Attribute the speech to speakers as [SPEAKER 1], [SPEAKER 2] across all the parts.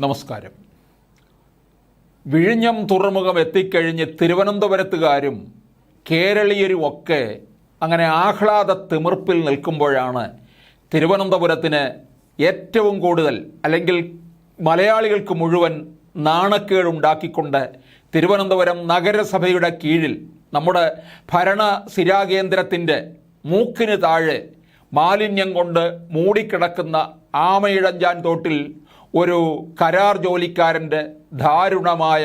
[SPEAKER 1] നമസ്കാരം. വിഴിഞ്ഞം തുറമുഖം എത്തിക്കഴിഞ്ഞ് തിരുവനന്തപുരത്തുകാരും കേരളീയരും ഒക്കെ അങ്ങനെ ആഹ്ലാദ തിമിർപ്പിൽ നിൽക്കുമ്പോഴാണ് തിരുവനന്തപുരത്തിന് ഏറ്റവും കൂടുതൽ അല്ലെങ്കിൽ മലയാളികൾക്ക് മുഴുവൻ നാണക്കേടുണ്ടാക്കിക്കൊണ്ട് തിരുവനന്തപുരം നഗരസഭയുടെ കീഴിൽ നമ്മുടെ ഭരണ സ്ഥിരാകേന്ദ്രത്തിന്റെ മൂക്കിന് താഴെ മാലിന്യം കൊണ്ട് മൂടിക്കിടക്കുന്ന ആമയിഴഞ്ചാൻ തോട്ടിൽ ഒരു കരാർ ജോലിക്കാരന്റെ ദാരുണമായ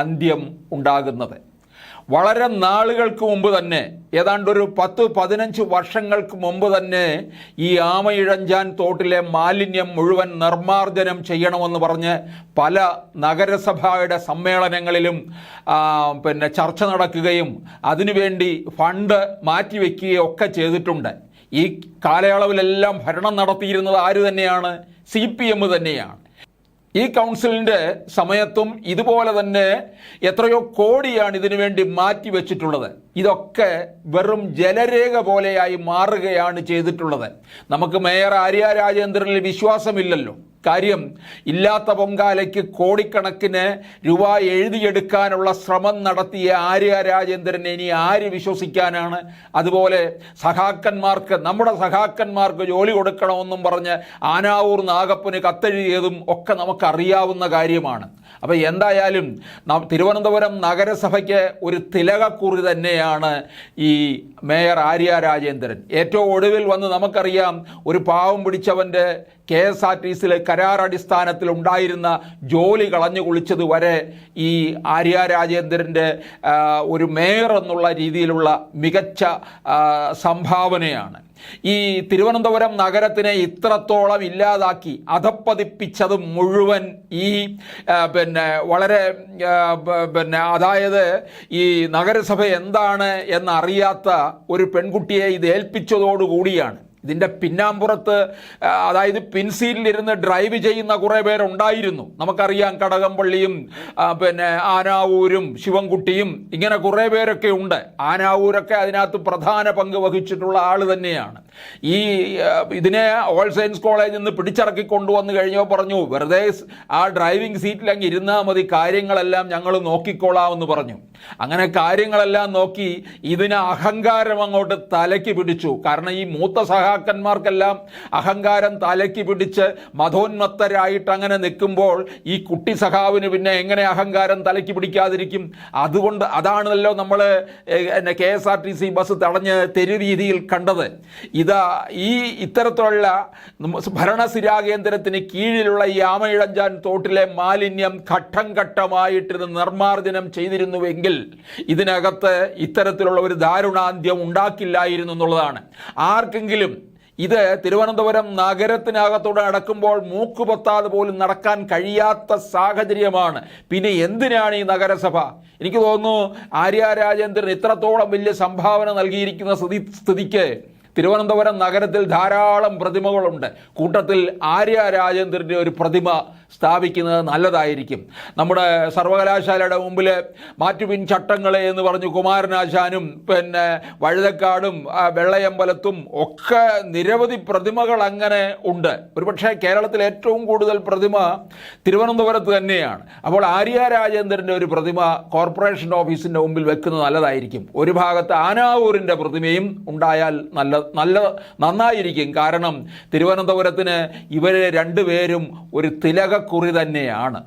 [SPEAKER 1] അന്ത്യം ഉണ്ടാകുന്നത്. വളരെ നാളുകൾക്ക് മുമ്പ് തന്നെ ഏതാണ്ട് ഒരു പത്ത് പതിനഞ്ച് വർഷങ്ങൾക്ക് മുമ്പ് തന്നെ ഈ ആമയിഴഞ്ചാൻ തോട്ടിലെ മാലിന്യം മുഴുവൻ നിർമ്മാർജനം ചെയ്യണമെന്ന് പറഞ്ഞ് പല നഗരസഭയുടെ സമ്മേളനങ്ങളിലും പിന്നെ ചർച്ച നടക്കുകയും അതിനുവേണ്ടി ഫണ്ട് മാറ്റിവെക്കുകയും ഒക്കെ ചെയ്തിട്ടുണ്ട്. ഈ കാലയളവിലെല്ലാം ഭരണം നടത്തിയിരുന്നത് ആര് തന്നെയാണ്? സി പി എം തന്നെയാണ്. ഈ കൗൺസിലിന്റെ സമയത്തും ഇതുപോലെ തന്നെ എത്രയോ കോടിയാണ് ഇതിനു വേണ്ടി മാറ്റി വെച്ചിട്ടുള്ളത് ഇതൊക്കെ വെറും ജലരേഖ പോലെയായി മാറുകയാണ് ചെയ്തിട്ടുള്ളത്. നമുക്ക് മേയർ ആര്യ രാജേന്ദ്രനിൽ വിശ്വാസമില്ലല്ലോ. കാര്യം ഇല്ലാത്ത പൊങ്കാലയ്ക്ക് കോടിക്കണക്കിന് രൂപ എഴുതിയെടുക്കാനുള്ള ശ്രമം നടത്തിയ ആര്യ രാജേന്ദ്രനെ ഇനി ആര് വിശ്വസിക്കാനാണ്? അതുപോലെ സഖാക്കന്മാർക്ക് നമ്മുടെ സഖാക്കന്മാർക്ക് ജോലി കൊടുക്കണമെന്നും പറഞ്ഞ് ആനാവൂർ നാഗപ്പന് കത്തെഴുതിയതും ഒക്കെ നമുക്കറിയാവുന്ന കാര്യമാണ്. അപ്പോൾ എന്തായാലും തിരുവനന്തപുരം നഗരസഭയ്ക്ക് ഒരു തിലകക്കുറി തന്നെയാണ് ഈ മേയർ ആര്യ രാജേന്ദ്രൻ. ഏറ്റവും ഒടുവിൽ വന്ന് നമുക്കറിയാം ഒരു പാവം പിടിച്ചവന്റെ കെ എസ് ആർ ടി സിയിലെ കരാർ അടിസ്ഥാനത്തിൽ ഉണ്ടായിരുന്ന ജോലി കളഞ്ഞു കുളിച്ചത് വരെ ഈ ആര്യ രാജേന്ദ്രന്റെ ഒരു മേയർ എന്നുള്ള രീതിയിലുള്ള മികച്ച സംഭാവനയാണ്. ഈ തിരുവനന്തപുരം നഗരത്തിനെ ഇത്രത്തോളം ഇല്ലാതാക്കി അധപ്പതിപ്പിച്ചത് മുഴുവൻ ഈ പിന്നെ വളരെ പിന്നെ അതായത് ഈ നഗരസഭ എന്താണ് എന്നറിയാത്ത ഒരു പെൺകുട്ടിയെ ഇത് ഏൽപ്പിച്ചതോടുകൂടിയാണ്. ഇതിന്റെ പിന്നാമ്പുറത്ത് അതായത് പിൻസീലിരുന്ന് ഡ്രൈവ് ചെയ്യുന്ന കുറേ പേരുണ്ടായിരുന്നു. നമുക്കറിയാം കടകംപള്ളിയും പിന്നെ ആനാവൂരും ശിവൻകുട്ടിയും ഇങ്ങനെ കുറേ പേരൊക്കെ ഉണ്ട്. ആനാവൂരൊക്കെ അതിനകത്ത് പ്രധാന പങ്ക് വഹിച്ചിട്ടുള്ള ആൾ തന്നെയാണ്. ഈ ഇതിനെ ഓൾ സയൻസ് കോളേജിൽ നിന്ന് പിടിച്ചിറക്കി കൊണ്ടുവന്നു കഴിഞ്ഞപ്പോൾ പറഞ്ഞു വെറുതെ ആ ഡ്രൈവിംഗ് സീറ്റിൽ അങ്ങ് ഇരുന്നാൽ മതി കാര്യങ്ങളെല്ലാം ഞങ്ങൾ നോക്കിക്കോളാമെന്ന് പറഞ്ഞു. അങ്ങനെ കാര്യങ്ങളെല്ലാം നോക്കി ഇതിന് അഹങ്കാരം അങ്ങോട്ട് തലയ്ക്ക് പിടിച്ചു. കാരണം ഈ മൂത്ത സഹാക്കന്മാർക്കെല്ലാം അഹങ്കാരം തലയ്ക്ക് പിടിച്ച് മതോന്മത്തരായിട്ട് അങ്ങനെ നിൽക്കുമ്പോൾ ഈ കുട്ടി സഖാവിന് പിന്നെ എങ്ങനെ അഹങ്കാരം തലയ്ക്ക് പിടിക്കാതിരിക്കും? അതുകൊണ്ട് അതാണല്ലോ നമ്മൾ K S R T C bus തടഞ്ഞ് തെരു രീതിയിൽ കണ്ടത്. ഇതാ ഈ ഇത്തരത്തിലുള്ള ഭരണസിരാകേന്ദ്രത്തിന് കീഴിലുള്ള ഈ ആമയിഴഞ്ചാൻ തോട്ടിലെ മാലിന്യം ഘട്ടം ഘട്ടമായിട്ട് നിർമ്മാർജനം ചെയ്തിരുന്നുവെങ്കിൽ ഇതിനകത്ത് ഇത്തരത്തിലുള്ള ഒരു ദാരുണാന്ത്യം ഉണ്ടാക്കില്ലായിരുന്നു എന്നുള്ളതാണ്. ആർക്കെങ്കിലും ഇത് തിരുവനന്തപുരം നഗരത്തിനകത്തൂടെ നടക്കുമ്പോൾ മൂക്കുപൊത്താതെ പോലും നടക്കാൻ കഴിയാത്ത സാഹചര്യമാണ്. പിന്നെ എന്തിനാണ് ഈ നഗരസഭ? എനിക്ക് തോന്നുന്നു ആര്യ രാജേന്ദ്രൻ ഇത്രത്തോളം വലിയ സംഭാവന നൽകിയിരിക്കുന്ന സ്ഥിതി സ്ഥിതിക്ക് തിരുവനന്തപുരം നഗരത്തിൽ ധാരാളം പ്രതിമകളുണ്ട്. കൂട്ടത്തിൽ ആര്യ രാജേന്ദ്രന്റെ ഒരു പ്രതിമ സ്ഥാപിക്കുന്നത് നല്ലതായിരിക്കും. നമ്മുടെ സർവകലാശാലയുടെ മുമ്പിൽ മാറ്റുപിൻ ചട്ടങ്ങളെ എന്ന് പറഞ്ഞു കുമാരനാശാനും പിന്നെ വഴുതക്കാടും വെള്ളയമ്പലത്തും ഒക്കെ നിരവധി പ്രതിമകൾ അങ്ങനെ ഉണ്ട്. ഒരുപക്ഷെ കേരളത്തിൽ ഏറ്റവും കൂടുതൽ പ്രതിമ തിരുവനന്തപുരത്ത് തന്നെയാണ്. അപ്പോൾ ആര്യ രാജേന്ദ്രന്റെ ഒരു പ്രതിമ കോർപ്പറേഷൻ ഓഫീസിന്റെ മുമ്പിൽ വെക്കുന്നത് നല്ലതായിരിക്കും. ഒരു ഭാഗത്ത് ആനാവൂരിന്റെ പ്രതിമയും ഉണ്ടായാൽ നല്ല നല്ല നന്നായിരിക്കും. കാരണം തിരുവനന്തപുരത്തിന് ഇവരെ രണ്ടുപേരും ഒരു തിലകക്കുറി തന്നെയാണ്.